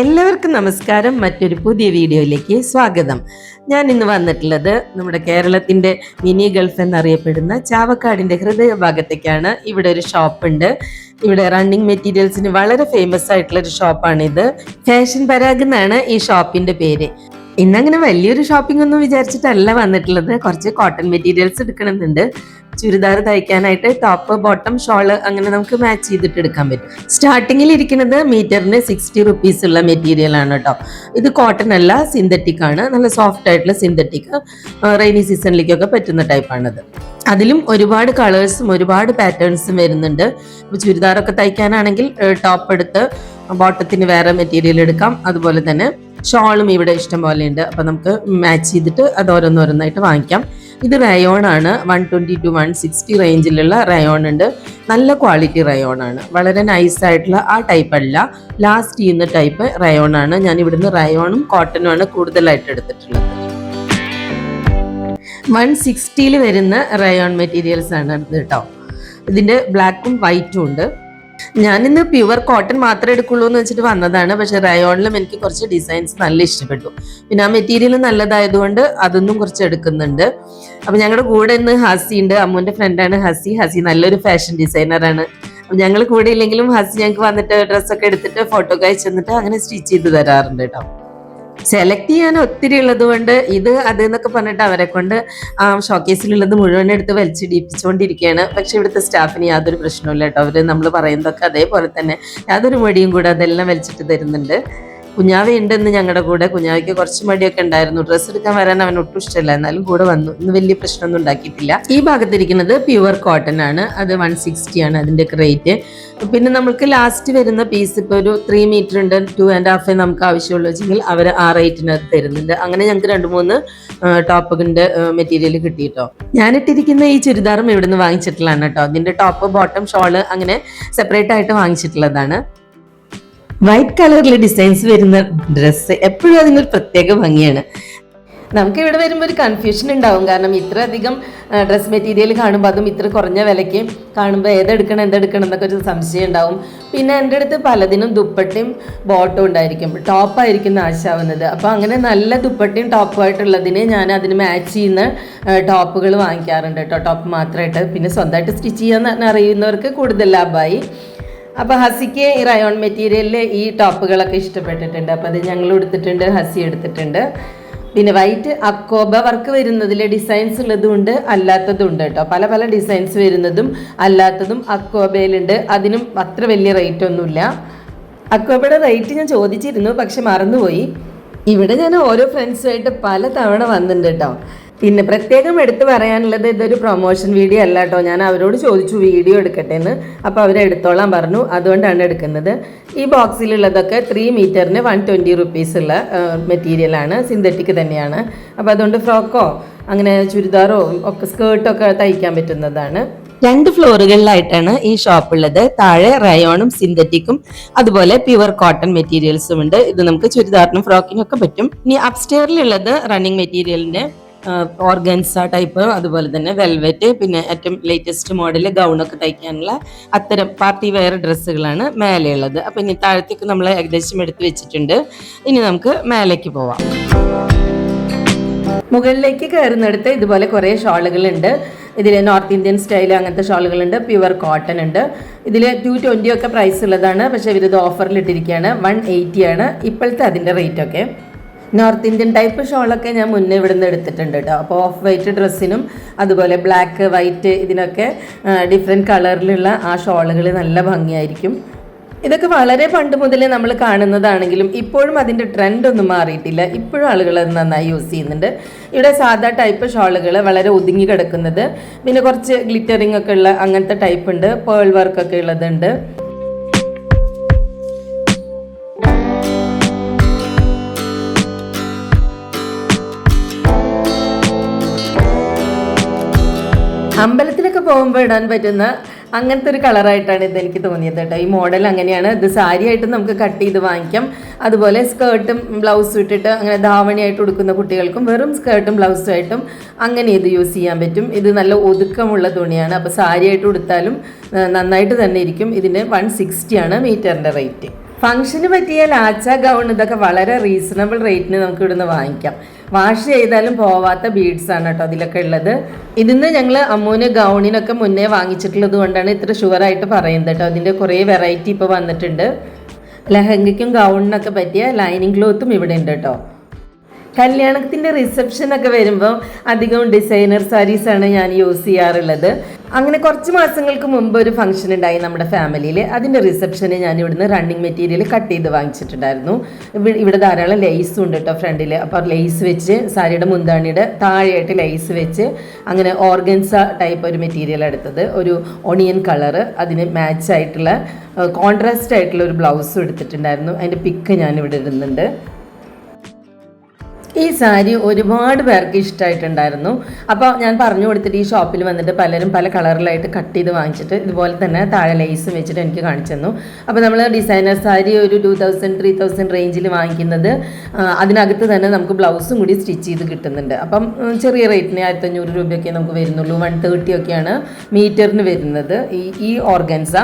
എല്ലാവർക്കും നമസ്കാരം. മറ്റൊരു പുതിയ വീഡിയോയിലേക്ക് സ്വാഗതം. ഞാൻ ഇന്ന് വന്നിട്ടുള്ളത് നമ്മുടെ കേരളത്തിന്റെ മിനി ഗൾഫ് എന്നറിയപ്പെടുന്ന ചാവക്കാടിന്റെ ഹൃദയഭാഗത്തേക്കാണ്. ഇവിടെ ഒരു ഷോപ്പ് ഉണ്ട് ഇവിടെ റണ്ണിങ് മെറ്റീരിയൽസിന് വളരെ ഫേമസ് ആയിട്ടുള്ള ഒരു ഷോപ്പാണിത്. ഫാഷൻ പരാഗ് എന്നാണ് ഈ ഷോപ്പിന്റെ പേര്. ഇന്നങ്ങനെ വലിയൊരു ഷോപ്പിംഗ് ഒന്നും വിചാരിച്ചിട്ടല്ല വന്നിട്ടുള്ളത്. കുറച്ച് കോട്ടൺ മെറ്റീരിയൽസ് എടുക്കണമെന്നുണ്ട് ചുരിദാർ തയ്ക്കാനായിട്ട് ടോപ്പ് ബോട്ടം ഷോൾ അങ്ങനെ നമുക്ക് മാച്ച് ചെയ്തിട്ട് എടുക്കാൻ പറ്റും. സ്റ്റാർട്ടിങ്ങിൽ ഇരിക്കുന്നത് മീറ്ററിന് സിക്സ്റ്റി റുപ്പീസ് ഉള്ള മെറ്റീരിയൽ ആണ് കേട്ടോ ഇത് കോട്ടൺ അല്ല സിന്തറ്റിക് ആണ്. നല്ല സോഫ്റ്റ് ആയിട്ടുള്ള സിന്തറ്റിക് റെയിനി സീസണിലേക്കൊക്കെ പറ്റുന്ന ടൈപ്പാണിത് അതിലും ഒരുപാട് കളേഴ്സും ഒരുപാട് പാറ്റേൺസും വരുന്നുണ്ട്. ഇപ്പോൾ ചുരിദാറൊക്കെ തയ്ക്കാനാണെങ്കിൽ ടോപ്പ് എടുത്ത് ബോട്ടത്തിന് വേറെ മെറ്റീരിയൽ എടുക്കാം. അതുപോലെ തന്നെ ഷോളും ഇവിടെ ഇഷ്ടം പോലെ ഉണ്ട് അപ്പം നമുക്ക് മാച്ച് ചെയ്തിട്ട് അത് ഓരോന്നോരോന്നായിട്ട് വാങ്ങിക്കാം. ഇത് റയോൺ ആണ്. One twenty two one sixty റേഞ്ചിലുള്ള rayon ഉണ്ട്. നല്ല ക്വാളിറ്റി റയോൺ ആണ്. വളരെ നൈസ് ആയിട്ടുള്ള ആ ടൈപ്പ് അല്ല. ലാസ്റ്റ് ചെയ്യുന്ന ടൈപ്പ് റയോൺ ആണ്. ഞാൻ ഇവിടുന്ന് റയോണും കോട്ടനും ആണ് കൂടുതലായിട്ട് എടുത്തിട്ടുള്ളത്. വൺ സിക്സ്റ്റിയിൽ വരുന്ന റയോൺ മെറ്റീരിയൽസ് ആണ് കേട്ടോ. ഇതിന്റെ ബ്ലാക്കും വൈറ്റും ഉണ്ട്. ഞാനിന്ന് പ്യുവർ കോട്ടൺ മാത്രമേ എടുക്കുള്ളൂ എന്ന് വെച്ചിട്ട് വന്നതാണ്. പക്ഷെ റയോണിലും എനിക്ക് കുറച്ച് ഡിസൈൻസ് നല്ല ഇഷ്ടപ്പെട്ടു. പിന്നെ ആ മെറ്റീരിയൽ നല്ലതായതുകൊണ്ട് അതൊന്നും കുറച്ച് എടുക്കുന്നുണ്ട്. അപ്പൊ ഞങ്ങളുടെ കൂടെ ഇന്ന് ഹസി ഉണ്ട്. അമ്മുവിന്റെ ഫ്രണ്ടാണ് ഹസി. ഹസി നല്ലൊരു ഫാഷൻ ഡിസൈനറാണ് ഞങ്ങൾ കൂടെ ഇല്ലെങ്കിലും ഹസി ഞങ്ങൾക്ക് വന്നിട്ട് ഡ്രസ്സൊക്കെ എടുത്തിട്ട് ഫോട്ടോ അയച്ചു തന്നിട്ട് അങ്ങനെ സ്റ്റിച്ച് ചെയ്ത് തരാറുണ്ട് കേട്ടോ. സെലക്ട് ചെയ്യാൻ ഒത്തിരി ഉള്ളത് കൊണ്ട് ഇത് അത് എന്നൊക്കെ പറഞ്ഞിട്ട് അവരെ കൊണ്ട് ആ ഷോക്കേസിലുള്ളത് മുഴുവൻ എടുത്ത് വലിച്ചിടിപ്പിച്ചുകൊണ്ടിരിക്കുകയാണ് പക്ഷെ ഇവിടുത്തെ സ്റ്റാഫിന് യാതൊരു പ്രശ്നമില്ല കേട്ടോ. അവർ നമ്മൾ പറയുന്നതൊക്കെ അതേപോലെ തന്നെ. യാതൊരു മടിയും കൂടെ അതെല്ലാം വലിച്ചിട്ട് തരുന്നുണ്ട്. കുഞ്ഞാവ ഉണ്ടെന്ന് ഞങ്ങളുടെ കൂടെ. കുഞ്ഞാവയ്ക്ക് കുറച്ച് മടിയൊക്കെ ഉണ്ടായിരുന്നു. ഡ്രസ്സ് എടുക്കാൻ വരാൻ അവൻ ഒട്ടും ഇഷ്ടമല്ല. എന്നാലും കൂടെ വന്നു. ഇന്ന് വലിയ പ്രശ്നമൊന്നും ഉണ്ടാക്കിയിട്ടില്ല. ഈ ഭാഗത്തിരിക്കുന്നത് പ്യുവർ കോട്ടൺ ആണ്. അത് വൺ സിക്സ്റ്റി ആണ് അതിന്റെ റേറ്റ് പിന്നെ നമുക്ക് ലാസ്റ്റ് വരുന്ന പീസ് ഇപ്പോൾ ഒരു ത്രീ മീറ്റർ ഉണ്ട്. ടു ആൻഡ് ഹാഫ് നമുക്ക് ആവശ്യമുള്ളൂ വെച്ചെങ്കിൽ അവർ ആ റേറ്റിനകത്ത് തരുന്നുണ്ട്. അങ്ങനെ ഞങ്ങൾക്ക് രണ്ട് മൂന്ന് ടോപ്പിന്റെ മെറ്റീരിയൽ കിട്ടിയിട്ടോ. ഞാനിട്ടിരിക്കുന്ന ഈ ചുരിദാറും ഇവിടുന്ന് വാങ്ങിച്ചിട്ടുള്ളതാണ് കേട്ടോ. അതിന്റെ ടോപ്പ് ബോട്ടം ഷോൾ അങ്ങനെ സെപ്പറേറ്റ് ആയിട്ട് വാങ്ങിച്ചിട്ടുള്ളതാണ്. വൈറ്റ് കളറിലെ ഡിസൈൻസ് വരുന്ന ഡ്രസ്സ് എപ്പോഴും അതിനൊരു പ്രത്യേക ഭംഗിയാണ്. നമുക്ക് ഇവിടെ വരുമ്പോൾ ഒരു കൺഫ്യൂഷൻ ഉണ്ടാവും. കാരണം ഇത്ര അധികം ഡ്രസ് മെറ്റീരിയൽ കാണുമ്പോൾ അതും ഇത്ര കുറഞ്ഞ വിലയ്ക്ക് കാണുമ്പോൾ ഏതെടുക്കണം എന്തെടുക്കണം എന്നൊക്കെ ഒരു സംശയം ഉണ്ടാവും. പിന്നെ എന്റെ അടുത്ത് പലതിനും ദുപ്പട്ടയും ബോട്ടും ഉണ്ടായിരിക്കും. ടോപ്പായിരിക്കും നാശാവുന്നത്. അപ്പോൾ അങ്ങനെ നല്ല ദുപ്പട്ടയും ടോപ്പുമായിട്ടുള്ളതിന് ഞാൻ അതിന് മാച്ച് ചെയ്യുന്ന ടോപ്പുകൾ വാങ്ങിക്കാറുണ്ട് കേട്ടോ. ടോപ്പ് മാത്രമായിട്ട് പിന്നെ സ്വന്തമായിട്ട് സ്റ്റിച്ച് ചെയ്യാൻ അറിയുന്നവർക്ക് കൂടുതൽ ലാഭമായി. അപ്പോൾ ഹസിക്ക് ഈ റയോൺ മെറ്റീരിയലിൽ ഈ ടോപ്പുകളൊക്കെ ഇഷ്ടപ്പെട്ടിട്ടുണ്ട്. അപ്പോൾ അത് ഞങ്ങൾ എടുത്തിട്ടുണ്ട് ഹസി എടുത്തിട്ടുണ്ട്. പിന്നെ വൈറ്റ് അക്കോബ വർക്ക് വരുന്നതിൽ ഡിസൈൻസ് ഉള്ളതുണ്ട് അല്ലാത്തതും ഉണ്ട് കേട്ടോ പല പല ഡിസൈൻസ് വരുന്നതും അല്ലാത്തതും അക്കോബയിലുണ്ട്. അതിനും അത്ര വലിയ റേറ്റ് ഒന്നുമില്ല. അക്കോബയുടെ റേറ്റ് ഞാൻ ചോദിച്ചിരുന്നു പക്ഷെ മറന്നുപോയി. ഇവിടെ ഞാൻ ഓരോ ഫ്രണ്ട്സുമായിട്ട് പല തവണ വന്നിട്ടുണ്ട് കേട്ടോ പിന്നെ പ്രത്യേകം എടുത്തു പറയാനുള്ളത് ഇതൊരു പ്രൊമോഷൻ വീഡിയോ അല്ല കേട്ടോ. ഞാൻ അവരോട് ചോദിച്ചു വീഡിയോ എടുക്കട്ടെ എന്ന്. അപ്പോൾ അവർ എടുത്തോളാൻ പറഞ്ഞു. അതുകൊണ്ടാണ് എടുക്കുന്നത്. ഈ ബോക്സിലുള്ളതൊക്കെ ത്രീ മീറ്ററിന് വൺ ട്വന്റി റുപ്പീസ് ഉള്ള മെറ്റീരിയലാണ് സിന്തറ്റിക് തന്നെയാണ്. അപ്പോൾ അതുകൊണ്ട് ഫ്രോക്കോ അങ്ങനെ ചുരിദാറോ ഒക്കെ സ്കേർട്ടൊക്കെ തയ്ക്കാൻ പറ്റുന്നതാണ്. രണ്ട് ഫ്ലോറുകളിലായിട്ടാണ് ഈ ഷോപ്പ് ഉള്ളത്. താഴെ റയോണും സിന്തറ്റിക്കും അതുപോലെ പ്യുവർ കോട്ടൺ മെറ്റീരിയൽസും ഉണ്ട്. ഇത് നമുക്ക് ചുരിദാറിനും ഫ്രോക്കിനും ഒക്കെ പറ്റും. ഇനി അപ്സ്റ്റെയറിലുള്ളത് റണ്ണിങ് മെറ്റീരിയലിന്റെ ഓർഗൻസ ടൈപ്പ് അതുപോലെ തന്നെ വെൽവെറ്റ് പിന്നെ ഏറ്റവും ലേറ്റസ്റ്റ് മോഡൽ ഗൗണൊക്കെ തയ്ക്കാനുള്ള അത്തരം പാർട്ടി വെയർ ഡ്രസ്സുകളാണ് മേലെയുള്ളത്. അപ്പം ഇനി താഴത്തേക്ക് നമ്മൾ ഏകദേശം എടുത്ത് വെച്ചിട്ടുണ്ട്. ഇനി നമുക്ക് മേലേക്ക് പോവാം. മുകളിലേക്ക് കയറുന്നിടത്ത് ഇതുപോലെ കുറേ ഷോളുകളുണ്ട്. ഇതിൽ നോർത്ത് ഇന്ത്യൻ സ്റ്റൈൽ അങ്ങനത്തെ ഷോളുകളുണ്ട്. പ്യുവർ കോട്ടൺ ഉണ്ട്. ഇതിൽ ടു ട്വന്റി ഒക്കെ പ്രൈസ് ഉള്ളതാണ്. പക്ഷേ ഇവരിത് ഓഫറിൽ ഇട്ടിരിക്കുകയാണ് വൺ എയ്റ്റി ആണ്. ഇപ്പോഴത്തെ അതിന്റെ റേറ്റ് ഒക്കെ. നോർത്ത് ഇന്ത്യൻ ടൈപ്പ് ഷോളൊക്കെ ഞാൻ മുന്നേ ഇവിടുന്ന് എടുത്തിട്ടുണ്ട് കേട്ടോ അപ്പോൾ ഓഫ് വൈറ്റ് ഡ്രസ്സിനും അതുപോലെ ബ്ലാക്ക് വൈറ്റ് ഇതിനൊക്കെ ഡിഫറെന്റ് കളറിലുള്ള ആ ഷോളുകൾ നല്ല ഭംഗിയായിരിക്കും. ഇതൊക്കെ വളരെ പണ്ട് മുതലേ നമ്മൾ കാണുന്നതാണെങ്കിലും ഇപ്പോഴും അതിന്റെ ട്രെൻഡ് ഒന്നും മാറിയിട്ടില്ല. ഇപ്പോഴും ആളുകൾ അത് നന്നായി യൂസ് ചെയ്യുന്നുണ്ട്. ഇവിടെ സാധാ ടൈപ്പ് ഷോളുകൾ വളരെ ഒതുങ്ങി കിടക്കുന്നത്. പിന്നെ കുറച്ച് ഗ്ലിറ്ററിങ് ഒക്കെ ഉള്ള അങ്ങനത്തെ ടൈപ്പ് ഉണ്ട്. പേൾ വർക്കൊക്കെ ഉള്ളതുണ്ട്. അമ്പലത്തിലൊക്കെ പോകുമ്പോൾ ഇടാൻ പറ്റുന്ന അങ്ങനത്തെ ഒരു കളറായിട്ടാണ് ഇത് എനിക്ക് തോന്നിയത് കേട്ടോ. ഈ മോഡൽ അങ്ങനെയാണ്. ഇത് സാരി ആയിട്ട് നമുക്ക് കട്ട് ചെയ്ത് വാങ്ങിക്കാം. അതുപോലെ സ്കേർട്ടും ബ്ലൗസും ഇട്ടിട്ട് അങ്ങനെ ധാവണിയായിട്ട് ഉടുക്കുന്ന കുട്ടികൾക്കും വെറും സ്കേർട്ടും ബ്ലൗസും ആയിട്ടും അങ്ങനെ ഇത് യൂസ് ചെയ്യാൻ പറ്റും. ഇത് നല്ല ഒതുക്കമുള്ള തുണിയാണ്. അപ്പോൾ സാരി ആയിട്ട് ഉടുത്താലും നന്നായിട്ട് തന്നെ ഇരിക്കും. ഇതിന് വൺ സിക്സ്റ്റി ആണ് മീറ്ററിന്റെ റേറ്റ്. ഫംഗ്ഷന് പറ്റിയ ലാച്ച ഗൗൺ ഇതൊക്കെ വളരെ റീസണബിൾ റേറ്റിന് നമുക്ക് ഇവിടുന്ന് വാങ്ങിക്കാം. വാഷ് ചെയ്താലും പോവാത്ത ബീഡ്സ് ആണ് കേട്ടോ അതിലൊക്കെ ഉള്ളത്. ഇതിന്ന് ഞങ്ങൾ അമ്മൂന് ഗൗണിനൊക്കെ മുന്നേ വാങ്ങിച്ചിട്ടുള്ളത് കൊണ്ടാണ് ഇത്ര ഷുവറായിട്ട് പറയുന്നത് കേട്ടോ. അതിന്റെ കുറേ വെറൈറ്റി ഇപ്പോൾ വന്നിട്ടുണ്ട്. ലഹങ്കയ്ക്കും ഗൗണിനൊക്കെ പറ്റിയ ലൈനിങ് ക്ലോത്തും ഇവിടെ ഉണ്ട് കേട്ടോ. കല്യാണത്തിന്റെ റിസപ്ഷനൊക്കെ വരുമ്പോൾ അധികവും ഡിസൈനർ സാരീസാണ് ഞാൻ യൂസ് ചെയ്യാറുള്ളത്. അങ്ങനെ കുറച്ച് മാസങ്ങൾക്ക് മുമ്പ് ഒരു ഫംഗ്ഷൻ ഉണ്ടായി നമ്മുടെ ഫാമിലിയിൽ അതിന്റെ റിസപ്ഷന് ഞാൻ ഇവിടുന്ന് റണ്ണിങ് മെറ്റീരിയൽ കട്ട് ചെയ്ത് വാങ്ങിച്ചിട്ടുണ്ടായിരുന്നു. ഇവി- ഇവിടെ ധാരാളം ലേസും ഉണ്ട് കേട്ടോ ഫ്രണ്ടിൽ അപ്പോൾ ലേസ് വെച്ച് സാരിയുടെ മുന്താണിയുടെ താഴെയായിട്ട് ലേസ് വെച്ച് അങ്ങനെ ഓർഗൻസ ടൈപ്പ് ഒരു മെറ്റീരിയൽ എടുത്തത്. ഒരു ഒണിയൻ കളറ് അതിന് മാച്ച് ആയിട്ടുള്ള കോൺട്രാസ്റ്റ് ആയിട്ടുള്ള ഒരു ബ്ലൗസും എടുത്തിട്ടുണ്ടായിരുന്നു. അതിന്റെ പിക്ക് ഞാൻ ഇവിടെ ഇടുന്നുണ്ട്. ഈ സാരി ഒരുപാട് പേർക്ക് ഇഷ്ടമായിട്ടുണ്ടായിരുന്നു അപ്പോൾ ഞാൻ പറഞ്ഞു കൊടുത്തിട്ട് ഈ ഷോപ്പിൽ വന്നിട്ട് പലരും പല കളറിലായിട്ട് കട്ട് ചെയ്ത് വാങ്ങിച്ചിട്ട് ഇതുപോലെ തന്നെ താഴെ ലേസും വെച്ചിട്ട് എനിക്ക് കാണിച്ചു തന്നു. അപ്പോൾ നമ്മൾ ഡിസൈനർ സാരി ഒരു ടു തൗസൻഡ് ത്രീ തൗസൻഡ് റേഞ്ചിൽ വാങ്ങിക്കുന്നത് അതിനകത്ത് തന്നെ നമുക്ക് ബ്ലൗസും കൂടി സ്റ്റിച്ച് ചെയ്ത് കിട്ടുന്നുണ്ട്. അപ്പം ചെറിയ റേറ്റിന് ആയിരത്തഞ്ഞൂറ് രൂപയൊക്കെ നമുക്ക് വരുന്നുള്ളൂ. വൺ തേർട്ടി ഒക്കെയാണ് മീറ്ററിന് വരുന്നത് ഈ ഈ ഓർഗൻസ.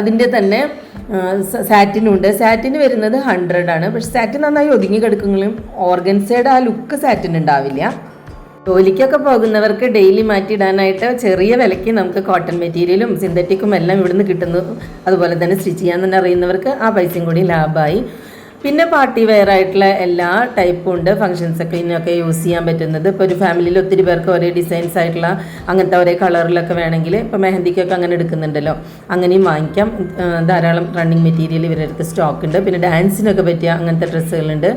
അതിന്റെ തന്നെ സാറ്റിനുണ്ട് സാറ്റിന് വരുന്നത് ഹൺഡ്രഡ് ആണ്. പക്ഷെ സാറ്റിൻ നന്നായി ഒതുങ്ങി കിടക്കുമെങ്കിലും ഓർഗൻസയുടെ ആ ലുക്ക് സാറ്റിന് ഉണ്ടാവില്ല. ജോലിക്കൊക്കെ പോകുന്നവർക്ക് ഡെയിലി മാറ്റിയിടാനായിട്ട് ചെറിയ വിലയ്ക്ക് നമുക്ക് കോട്ടൺ മെറ്റീരിയലും സിന്തറ്റിക്കും എല്ലാം ഇവിടുന്ന് കിട്ടുന്നു അതുപോലെ തന്നെ സ്റ്റിച്ച് ചെയ്യാൻ തന്നെ അറിയുന്നവർക്ക് ആ പൈസയും കൂടി ലാഭമായി. പിന്നെ പാർട്ടി വെയർ ആയിട്ടുള്ള എല്ലാ ടൈപ്പും ഉണ്ട്. ഫങ്ഷൻസ് ഒക്കെ ഇതിനൊക്കെ യൂസ് ചെയ്യാൻ പറ്റുന്നത്. ഇപ്പോൾ ഒരു ഫാമിലിയിൽ ഒത്തിരി പേർക്ക് ഒരേ ഡിസൈൻസ് ആയിട്ടുള്ള അങ്ങനത്തെ ഒരേ കളറിലൊക്കെ വേണമെങ്കിൽ ഇപ്പോൾ മെഹന്തിക്കൊക്കെ അങ്ങനെ എടുക്കുന്നുണ്ടല്ലോ. അങ്ങനെയും വാങ്ങിക്കാം. ധാരാളം റണ്ണിങ് മെറ്റീരിയൽ ഇവരുടെ അടുത്ത് സ്റ്റോക്ക് ഉണ്ട്. പിന്നെ ഡാൻസിനൊക്കെ പറ്റിയ അങ്ങനത്തെ ഡ്രസ്സുകളുണ്ട്.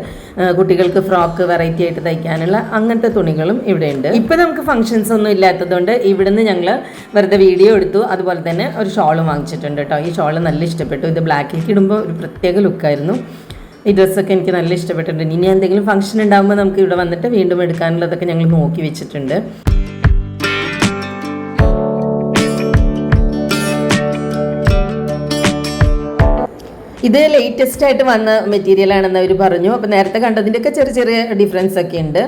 കുട്ടികൾക്ക് ഫ്രോക്ക് വെറൈറ്റി ആയിട്ട് തയ്ക്കാനുള്ള അങ്ങനത്തെ തുണികളും ഇവിടെ ഉണ്ട് ഇപ്പം നമുക്ക് ഫംഗ്ഷൻസ് ഒന്നും ഇല്ലാത്തതുകൊണ്ട് ഇവിടുന്ന് ഞങ്ങൾ വെറുതെ വീഡിയോ എടുത്തു. അതുപോലെ തന്നെ ഒരു ഷോളും വാങ്ങിച്ചിട്ടുണ്ട് കേട്ടോ. ഈ ഷോൾ നല്ല ഇഷ്ടപ്പെട്ടു. ഇത് ബ്ലാക്കിലേക്ക് ഇടുമ്പോൾ ഒരു പ്രത്യേക ലുക്കായിരുന്നു ഈ ഡ്രസ്സൊക്കെ എനിക്ക് നല്ല ഇഷ്ടപ്പെട്ടിട്ടുണ്ട്. ഇനി എന്തെങ്കിലും ഫംഗ്ഷൻ ഉണ്ടാകുമ്പോൾ നമുക്ക് ഇവിടെ വന്നിട്ട് വീണ്ടും എടുക്കാനുള്ളതൊക്കെ ഞങ്ങൾ നോക്കി വെച്ചിട്ടുണ്ട്. ഇത് ലേറ്റസ്റ്റ് ആയിട്ട് വന്ന മെറ്റീരിയൽ ആണെന്ന് അവർ പറഞ്ഞു. അപ്പോൾ നേരത്തെ കണ്ടതിന്റെയൊക്കെ ചെറിയ ചെറിയ ഡിഫറൻസ് ഒക്കെ ഉണ്ട്.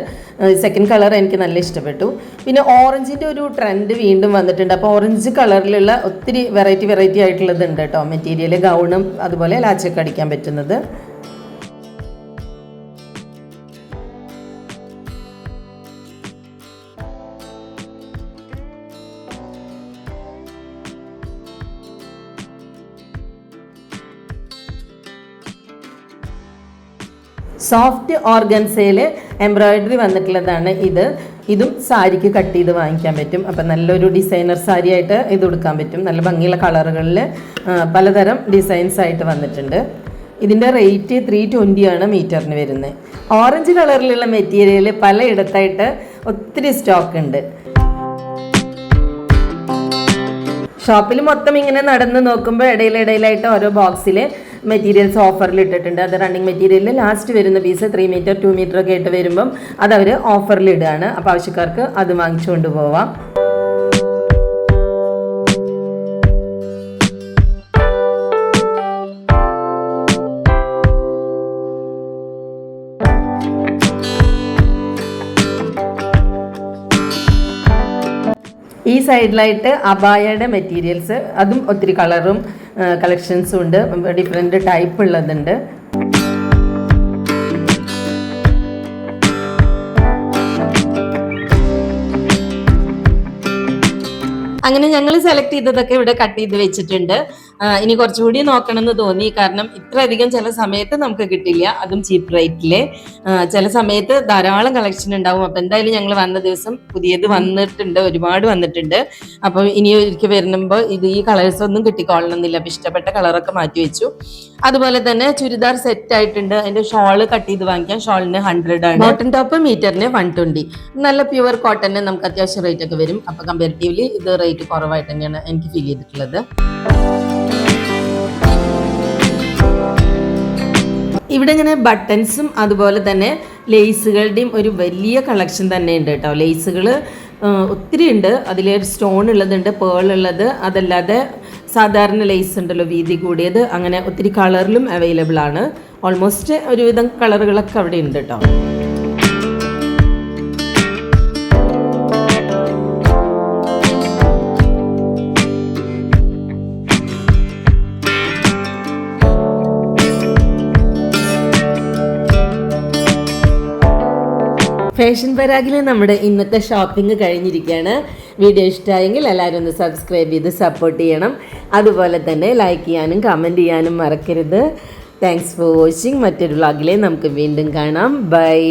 സെക്കൻഡ് കളർ എനിക്ക് നല്ല ഇഷ്ടപ്പെട്ടു. പിന്നെ ഓറഞ്ചിന്റെ ഒരു ട്രെൻഡ് വീണ്ടും വന്നിട്ടുണ്ട്. അപ്പോൾ ഓറഞ്ച് കളറിലുള്ള ഒത്തിരി വെറൈറ്റി വെറൈറ്റി ആയിട്ടുള്ളത് ഉണ്ട് കേട്ടോ. മെറ്റീരിയൽ ഗൗണും അതുപോലെ ലാച്ചൊക്കെ അടിക്കാൻ പറ്റുന്നത്. സോഫ്റ്റ് ഓർഗൻസയിൽ എംബ്രോയിഡറി വന്നിട്ടുള്ളതാണ് ഇത്. ഇതും സാരിക്ക് കട്ട് ചെയ്ത് വാങ്ങിക്കാൻ പറ്റും. അപ്പം നല്ലൊരു ഡിസൈനർ സാരി ആയിട്ട് ഇത് കൊടുക്കാൻ പറ്റും. നല്ല ഭംഗിയുള്ള കളറുകളിൽ പലതരം ഡിസൈൻസ് ആയിട്ട് വന്നിട്ടുണ്ട്. ഇതിന്റെ റേറ്റ് ത്രീ ട്വന്റി ആണ് മീറ്ററിന് വരുന്നത്. ഓറഞ്ച് കളറിലുള്ള മെറ്റീരിയൽ പലയിടത്തായിട്ട് ഒത്തിരി സ്റ്റോക്ക് ഉണ്ട്. ഷോപ്പിൽ മൊത്തം ഇങ്ങനെ നടന്ന് നോക്കുമ്പോൾ ഇടയിലിടയിലായിട്ട് ഓരോ ബോക്സിൽ മെറ്റീരിയൽസ് ഓഫറിൽ ഇട്ടിട്ടുണ്ട്. അത് റണ്ണിങ് മെറ്റീരിയലിൽ ലാസ്റ്റ് വരുന്ന piece three metre two metre ഒക്കെ ആയിട്ട് വരുമ്പം അത് അവർ ഓഫറിൽ ഇടുകയാണ്. അപ്പോൾ ആവശ്യക്കാർക്ക് അത് വാങ്ങിച്ചുകൊണ്ട് പോവാം ഈ സൈഡിലായിട്ട് അബായയുടെ മെറ്റീരിയൽസ് അതും ഒത്തിരി കളറും കളക്ഷൻസും ഉണ്ട്. ഡിഫറെന്റ് ടൈപ്പ് ഉള്ളതുണ്ട്. അങ്ങനെ ഞങ്ങൾ സെലക്ട് ചെയ്തതൊക്കെ ഇവിടെ കട്ട് ചെയ്ത് വെച്ചിട്ടുണ്ട്. ഇനി കുറച്ചുകൂടി നോക്കണം എന്ന് തോന്നി. കാരണം ഇത്രയധികം ചില സമയത്ത് നമുക്ക് കിട്ടില്ല. അതും ചീപ്പ് റേറ്റിൽ ചില സമയത്ത് ധാരാളം കളക്ഷൻ ഉണ്ടാവും. അപ്പൊ എന്തായാലും ഞങ്ങൾ വന്ന ദിവസം പുതിയത് വന്നിട്ടുണ്ട്. ഒരുപാട് വന്നിട്ടുണ്ട്. അപ്പൊ ഇനി ഒരിക്കൽ വരുമ്പോൾ ഇത് ഈ കളേഴ്സ് ഒന്നും കിട്ടിക്കൊള്ളണമെന്നില്ല. അപ്പൊ ഇഷ്ടപ്പെട്ട കളറൊക്കെ മാറ്റി വെച്ചു. അതുപോലെ തന്നെ ചുരിദാർ സെറ്റ് ആയിട്ടുണ്ട്. അതിന്റെ ഷോൾ കട്ട് ചെയ്ത് വാങ്ങിക്കാം. ഷോളിന് ഹൺഡ്രഡ് ആണ്. കോട്ടൺ ടോപ്പ് മീറ്ററിന് വൺ ട്വന്റി നല്ല പ്യുവർ കോട്ടന് നമുക്ക് അത്യാവശ്യം റേറ്റ് ഒക്കെ വരും. അപ്പൊ കമ്പാരിറ്റീവ്ലി ഇത് റേറ്റ് കുറവായിട്ട് തന്നെയാണ് എനിക്ക് ഫീൽ ചെയ്തിട്ടുള്ളത്. ഇവിടെ ഇങ്ങനെ ബട്ടൺസും അതുപോലെ തന്നെ ലേസുകളുടെയും ഒരു വലിയ കളക്ഷൻ തന്നെ ഉണ്ട് കേട്ടോ. ലേസുകൾ ഒത്തിരി ഉണ്ട്. അതിൽ സ്റ്റോൺ ഉള്ളതുണ്ട് പേൾ ഉള്ളത്. അതല്ലാതെ സാധാരണ ലേസ് ഉണ്ടല്ലോ വീതി കൂടിയത്. അങ്ങനെ ഒത്തിരി കളറിലും അവൈലബിൾ ആണ്. ഓൾമോസ്റ്റ് ഒരുവിധം കളറുകളൊക്കെ അവിടെ ഉണ്ട് കേട്ടോ. ഫാഷൻ പരാഗിൽ നമ്മുടെ ഇന്നത്തെ ഷോപ്പിംഗ് കഴിഞ്ഞിരിക്കുകയാണ്. വീഡിയോ ഇഷ്ടമായെങ്കിൽ എല്ലാവരും ഒന്ന് സബ്സ്ക്രൈബ് ചെയ്ത് സപ്പോർട്ട് ചെയ്യണം. അതുപോലെ തന്നെ ലൈക്ക് ചെയ്യാനും കമന്റ് ചെയ്യാനും മറക്കരുത്. താങ്ക്സ് ഫോർ വാച്ചിങ് മറ്റൊരു വ്ളോഗിലെ നമുക്ക് വീണ്ടും കാണാം. ബൈ